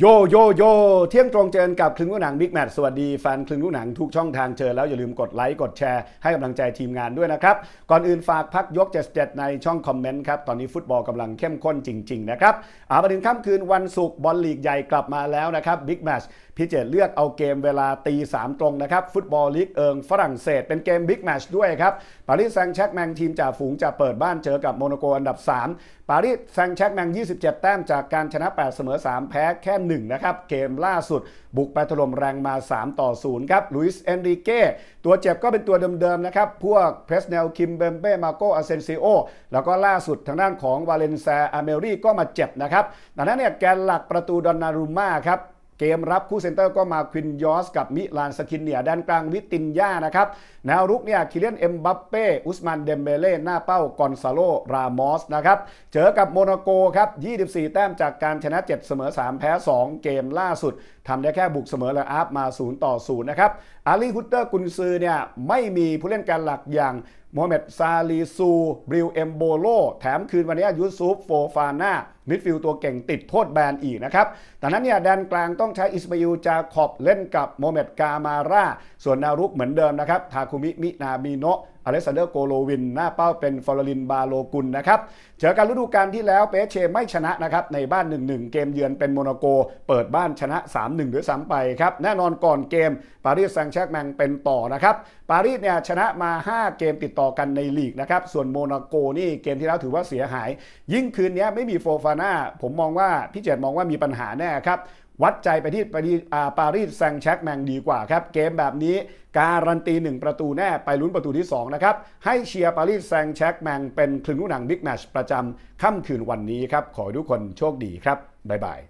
โยโยโยเที่ยงตรงเจอกับคลึงลูกหนังบิ๊กแมทสวัสดีแฟนคลึงลูกหนังทุกช่องทางเจอแล้วอย่าลืมกดไลค์กดแชร์ให้กำลังใจทีมงานด้วยนะครับ ก่อนอื่นฝากพักยก 77 ในช่องคอมเมนต์ครับ ตอนนี้ฟุตบอลกำลังเข้มข้นจริง ๆ นะครับอามาถึงค่ำคืนวันศุกร์บอลลีกใหญ่กลับมาแล้วนะครับบิ๊กแมทพิเจตเลือกเอาเกมเวลาตีสามตรงนะครับ ฟุตบอลลีกเอิงฝรั่งเศสเป็นเกมบิ๊กแมชด้วยครับปารีสแซงต์แชร์กแมงทีมจ่าฝูงจะเปิดบ้านเจอกับโมนาโกอันดับ 3 ปารีสแซงแชกแมง 27 แต้มจากการชนะ 8 เสมอ 3 แพ้แค่หนึ่งนะครับ เกมล่าสุด บุกไปถล่มแรงมา 3 ต่อ 0 ครับลุยส์เอนริเก้ตัวเจ็บก็เป็นตัวเดิมๆนะครับ พวกเพรสเนลคิมเบมเป้มาโกอาเซนซิโอแล้วก็ล่าสุดทางด้านของวาเลนเซอาเมรีก็มาเจ็บนะครับดังนั้นเนี่ยแกนหลักประตูดอนนารุม่าครับ เกมรับคู่เซนเตอร์ก็มาควินยอสกับมิลานสกินเนียด้านกลางวิตินยานะครับแนวรุกเนี่ยคิเลียนเอ็มบัปเป้อุสมานเดมเบเล่หน้าเป้ากอนซาโลรามอสนะครับเจอกับโมนาโกครับ24 แต้มจากการชนะ 7 เสมอ 3 แพ้ 2 เกมล่าสุดทำได้แค่บุกเสมอและอาร์ฟมา 0 ต่อ 0 นะครับอาลีฮุตเตอร์กุนซือเนี่ยไม่มีผู้เล่นการหลักอย่างโมฮัมเหม็ดซาลีซูบริวเอมโบโลแถมคืนวันนี้ยูซุฟโฟฟาน่า มิดฟิลด์ตัวเก่งติดโทษแบนอีกนะครับแต่นั้นเนี่ยแดนกลางต้องใช้อิสมาอิลจาขอบเล่นกับโมเมตกามาร่าส่วนนารุกเหมือนเดิมนะครับทาคุมิมินามิโนะ อเลสซานเดอร์โกโลวิน หน้าเป้าเป็นฟลอรินบาโลกุลนะครับเจอกันฤดูกาลที่แล้วเปเชไม่ชนะนะครับในบ้าน 1-1 เกมเยือนเป็นโมนาโก เปิดบ้านชนะ 3-1ด้วยซ้ำไปครับแน่นอนก่อนเกมปารีสแซงต์แชร์กแมงเป็นต่อนะครับปารีสเนี่ยชนะมา 5 เกมติดต่อกันในลีกนะครับส่วนโมนาโกนี่เกมที่แล้วถือว่าเสียหาย ยิ่งคืนนี้ไม่มีโฟฟาน่าผมมองว่าพี่เจตมองว่ามีปัญหาแน่ครับ วัดใจไปที่ปารีสปารีสแซงต์แชร์กแมงดีกว่าครับ เกมแบบนี้การันตี 1 ประตูแน่ไปลุ้นประตูที่ 2 นะครับ ให้เชียร์ปารีสแซงต์แชร์กแมงเป็นคลึงลูกหนังบิ๊กแมชประจำค่ำคืนวันนี้ครับ ขอให้ทุกคนโชคดีครับ บ๊ายบาย